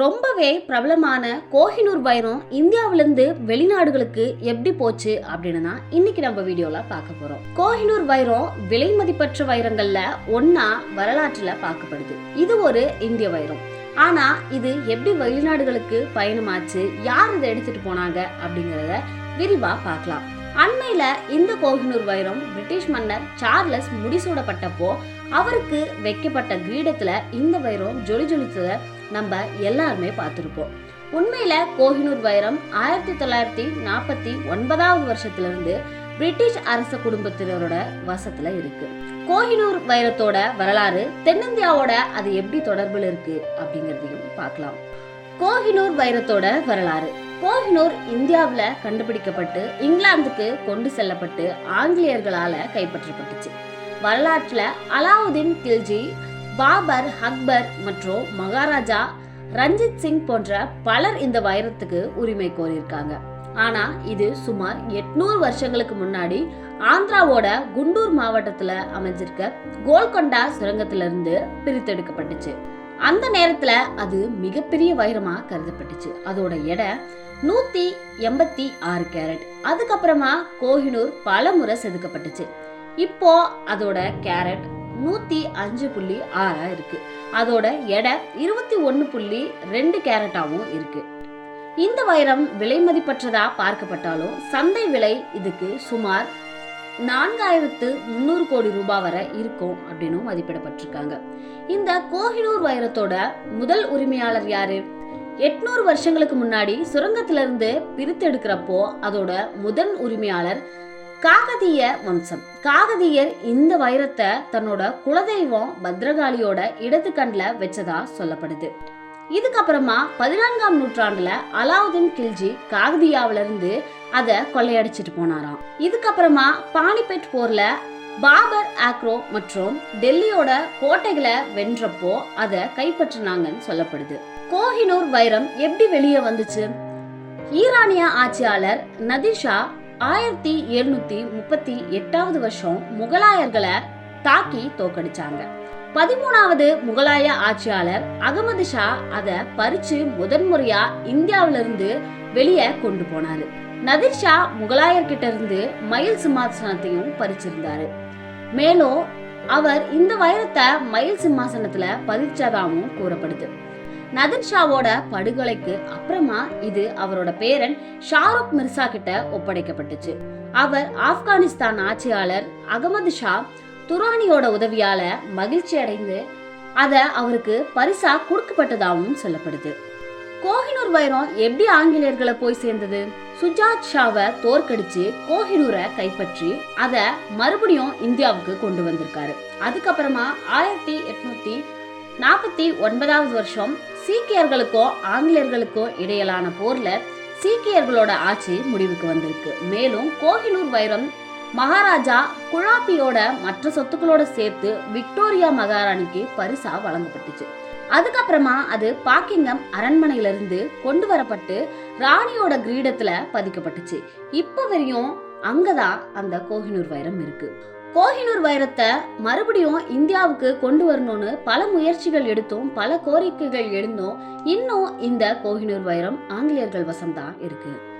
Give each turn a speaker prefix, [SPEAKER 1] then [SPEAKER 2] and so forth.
[SPEAKER 1] ரொம்பவே பிரபலமான கோஹினூர் வைரம் இந்தியாவிலிருந்து வெளிநாடுகளுக்கு எப்படி போச்சு அப்படின்னு தான் இன்னைக்கு நம்ம வீடியோல பார்க்க போறோம். கோஹினூர் வைரம் விலை மதிப்பற்ற வைரங்கள்ல ஒன்னா வரலாற்றுல பார்க்கப்படுது. இது ஒரு இந்திய வைரம். ஆனா இது எப்படி வெளிநாடுகளுக்கு பயணமாச்சு யார் இதை எடுத்துட்டு போனாங்க அப்படிங்கறத விரிவா பார்க்கலாம். அண்மையில் இந்த கோஹினூர் வைரம் பிரிட்டிஷ் மன்னர் சார்லஸ் முடிசூடப்பட்டப்போ அவருக்கு வைக்கப்பட்ட கிரீடத்தில் இந்த வைரம் ஜொலி ஜொலித்ததை நம்ம எல்லாருமே பார்த்துருப்போம். உண்மையில கோஹினூர் வைரம் ஆயிரத்தி தொள்ளாயிரத்தி நாற்பத்தி ஒன்பதாவது வருஷத்திலிருந்து பிரிட்டிஷ் அரச குடும்பத்தினரோட வசத்துல இருக்கு. கோஹினூர் வைரத்தோட வரலாறு தென்னிந்தியாவோட அது எப்படி தொடர்பில் இருக்கு அப்படிங்கறதையும் பார்க்கலாம். கோஹினூர் வைரத்தோட வரலாறு. கோஹினூர் இந்தியாவில் கண்டுபிடிக்கப்பட்டு இங்கிலாந்துக்கு கொண்டு செல்லப்பட்டு ஆங்கிலேயர்களால் கைப்பற்றப்பட்டுச்சு. வரலாற்றில் அலாவுதீன் கில்ஜி பாபர் அக்பர் மற்றும் மகாராஜா ரஞ்சித் சிங் போன்ற பலர் இந்த வைரத்துக்கு உரிமை கோரியிருக்காங்க. ஆனா இது சுமார் எட்நூறு வருஷங்களுக்கு முன்னாடி ஆந்திராவோட குண்டூர் மாவட்டத்துல அமைஞ்சிருக்க கோல்கொண்டா சுரங்கத்திலிருந்து பிரித்தெடுக்கப்பட்டுச்சு. அந்த நேரத்துல அது மிகப்பெரிய வைரமா கருதப்பட்டுச்சு. அதோட எடை நூத்தி எண்பத்தி ஆறு கேரட். அதுக்கப்புறமா கோஹினூர் பல முறை செதுக்கப்பட்டுச்சு. இப்போ அதோட கேரட் நூத்தி அஞ்சு புள்ளி ஆறா இருக்கு. அதோட எடை இருபத்தி ஒன்னு புள்ளி ரெண்டு கேரட்டாவும் இருக்கு. இந்த வைரம் விலை மதிப்பற்றதா பார்க்கப்பட்டாலும் சந்தை விலை இதுக்கு சுமார் நான்காயிரத்து முந்நூறு கோடி ரூபாய் வரை இருக்கும் அப்படின்னு மதிப்பிடப்பட்டிருக்காங்க. இந்த கோஹினூர் வைரத்தோட முதல் உரிமையாளர் யாரு? எட்நூறு வருஷங்களுக்கு முன்னாடி சுரங்கத்திலிருந்து பிரித்தெடுக்கிறப்போ அதோட முதல் உரிமையாளர் காகதிய வம்சம். காகதியர் இந்த வைரத்தை தன்னோட குலதெய்வம் பத்ரகாளியோட இடது கண்ணில் வச்சதா சொல்லப்படுது. இதுக்கப்புறமா பதினான்காம் நூற்றாண்டுல அலாவுதீன் கில்ஜி காகதியாவில இருந்து அதை கொள்ளையடிச்சிட்டு போனாராம். இதுக்கப்புறமா பானிபெட் போர்ல பாபர் ஆக்ரோ மற்றும் டெல்லியோட கோட்டைகளை வென்றப்போ அதை கைப்பற்றினாங்கன்னு சொல்லப்படுது. கோஹினூர் வைரம் எப்படி வெளியே வந்துச்சு? ஈரானிய ஆட்சியாளர் நதிஷா ஆயிரத்தி எழுநூத்தி முப்பத்தி எட்டாவது வருஷம் முகலாயர்களை தாக்கி தோக்கடிச்சாங்க பதிமூணாவது முகலாய ஆட்சியாளர் அகமது ஷா அதை பறிச்சு முதன்முறையா இந்தியாவிலிருந்து வெளியே கொண்டு போனாரு. நதிர் ஷா முகலாயர்கிட்ட இருந்து மயில் சிம்மாசனத்தையும் பறிச்சிருந்தாரு. மேலும் அவர் இந்த வைரத்தை மயில் சிம்மாசனத்துல பதிச்சதாகவும் கூறப்படுது. நதிர் ஷாவோட படுகொலைக்கு அப்புறமா இது அவரோட பேரன் ஷாருக் மிர்சா கிட்ட ஒப்படைக்கப்பட்டுச்சு. அவர் ஆப்கானிஸ்தான் ஆட்சியாளர் அகமது ஷா துரானியோட உதவியால மகிழ்ச்சி அடைந்து அதை அவருக்கு பரிசா கொடுக்கப்பட்டதாகவும் சொல்லப்படுது. கோஹினூர் வைரம் எப்படி ஆங்கிலேயர்களை போய் சேர்ந்தது? சுஜாத் ஷாவை தோற்கடிச்சு கோஹினூரை கைப்பற்றி அதை மறுபடியும் இந்தியாவுக்கு கொண்டு வந்திருக்காரு. அதுக்கப்புறமா ஆயிரத்தி எட்நூத்தி நாற்பத்தி ஒன்பதாவது வருஷம் சீக்கியர்களுக்கும் ஆங்கிலேயர்களுக்கும் இடையிலான போர்ல சீக்கியர்களோட ஆட்சி முடிவுக்கு வந்திருக்கு. மேலும் கோஹினூர் வைரம் மகாராஜா குழாப்பியோட மற்ற சொத்துக்களோட சேர்த்து விக்டோரியா மகாராணிக்கு பரிசா வழங்கப்பட்டுச்சு. அதுக்கப்புறமா அது பாக்கிங்கம் அரண்மனையிலிருந்து கொண்டு வரப்பட்டு ராணியோட கிரீடத்துல பதிக்கப்பட்டுச்சு. இப்ப வரையும் அங்கதான் அந்த கோஹினூர் வைரம் இருக்கு. கோஹினூர் வைரத்தை மறுபடியும் இந்தியாவுக்கு கொண்டு வரணும்னு பல முயற்சிகள் எடுத்தும் பல கோரிக்கைகள் எழுந்தும் இன்னும் இந்த கோஹினூர் வைரம் ஆங்கிலேயர்கள் வசம்தான் இருக்கு.